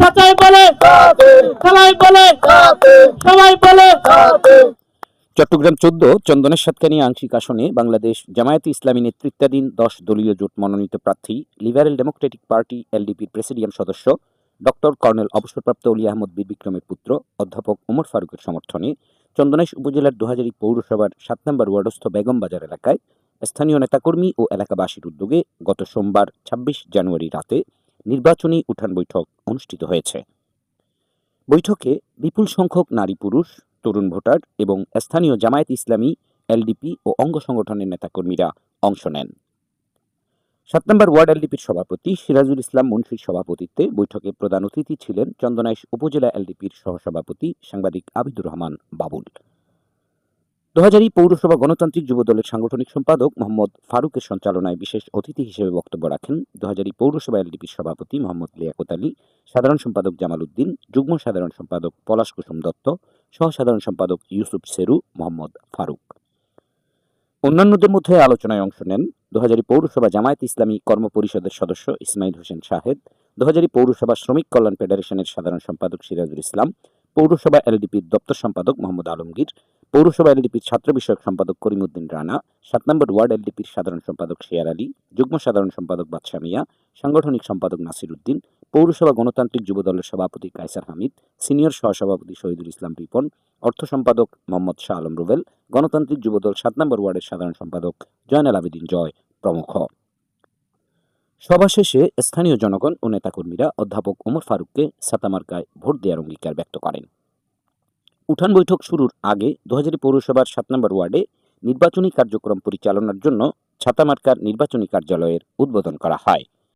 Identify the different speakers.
Speaker 1: চাচাই বলে সবাই বলে সবাই বলে।
Speaker 2: চট্টগ্রাম চোদ্দ চন্দনের সাতকানি আংশিক আসনে বাংলাদেশ জামায়াতে ইসলামী নেতৃত্বাধীন দশ দলীয় জোট মনোনীত প্রার্থী লিবারেল ডেমোক্রেটিক পার্টি এলডিপির প্রেসিডিয়াম সদস্য ডক্টর কর্নেল অবসরপ্রাপ্ত অলি আহমদ বীর বিক্রমের পুত্র অধ্যাপক ওমর ফারুকের সমর্থনে চন্দনাইশ উপজেলার দুহাজারি পৌরসভার সাত নম্বর ওয়ার্ডস্থ বেগম বাজার এলাকায় স্থানীয় নেতাকর্মী ও এলাকাবাসীর উদ্যোগে গত সোমবার ছাব্বিশ জানুয়ারি রাতে নির্বাচনী উঠান বৈঠক অনুষ্ঠিত হয়েছে। বৈঠকে বিপুল সংখ্যক নারী পুরুষ, তরুণ ভোটার এবং স্থানীয় জামায়াত ইসলামী, এলডিপি ও অঙ্গ সংগঠনের নেতাকর্মীরা অংশ নেন। সাত নম্বর ওয়ার্ড এলডিপির সভাপতি সিরাজুল ইসলাম মুন্সির সভাপতিত্বে বৈঠকে প্রধান অতিথি ছিলেন চন্দনাইশ উপজেলা এলডিপির সহসভাপতি সাংবাদিক আবিদুর রহমান বাবুল। দোহাজারি পৌরসভা গণতান্ত্রিক যুবদলের সাংগঠনিক সম্পাদক মোহাম্মদ ফারুকের সঞ্চালনায় বিশেষ অতিথি হিসেবে বক্তব্য রাখেন দোহাজারি পৌরসভা এলডিপির সভাপতি মোহাম্মদ লিয়াকত আলী, সাধারণ সম্পাদক জামাল উদ্দিন, যুগ্ম সাধারণ সম্পাদক পলাশ কুসুম দত্ত সহ সাধারণ সম্পাদক ইউসুফ সেরু, মোহাম্মদ ফারুক। অন্যান্যদের মধ্যে আলোচনায় অংশ নেন দোহাজারি পৌরসভা জামায়াত ইসলামী কর্ম পরিষদের সদস্য ইসমাইল হোসেন শাহেদ, দোহাজারি পৌরসভা শ্রমিক কল্যাণ ফেডারেশনের সাধারণ সম্পাদক সিরাজুল ইসলাম, পৌরসভা এলডিপির দপ্তর সম্পাদক মোহাম্মদ আলমগীর পৌরসভা এলডিপির ছাত্র বিষয়ক সম্পাদক করিমউদ্দিন রানা, সাত নম্বর ওয়ার্ড এলডিপির সাধারণ সম্পাদক শেয়ার আলী, যুগ্ম সাধারণ সম্পাদক বাদশা মিয়া, সাংগঠনিক সম্পাদক নাসির উদ্দিন, পৌরসভা গণতান্ত্রিক যুবদলের সভাপতি কায়সার হামিদ, সিনিয়র সহসভাপতি শহীদুল ইসলাম রিপন, অর্থ সম্পাদক মোহাম্মদ শাহ আলম রুবেল, গণতান্ত্রিক যুবদল সাত নম্বর ওয়ার্ডের সাধারণ সম্পাদক জয়নাল আবেদিন জয় প্রমুখ। সভা শেষে স্থানীয় জনগণ ও নেতাকর্মীরা অধ্যাপক ওমর ফারুককে সাতামার্কায় ভোট দেওয়ার অঙ্গীকার ব্যক্ত করেন। উঠান বৈঠক শুরুর আগে দুহাজারি পৌরসভার সাত নম্বর ওয়ার্ডে নির্বাচনী কার্যক্রম পরিচালনার জন্য ছাতামার্কার নির্বাচনী কার্যালয়ের উদ্বোধন করা হয়।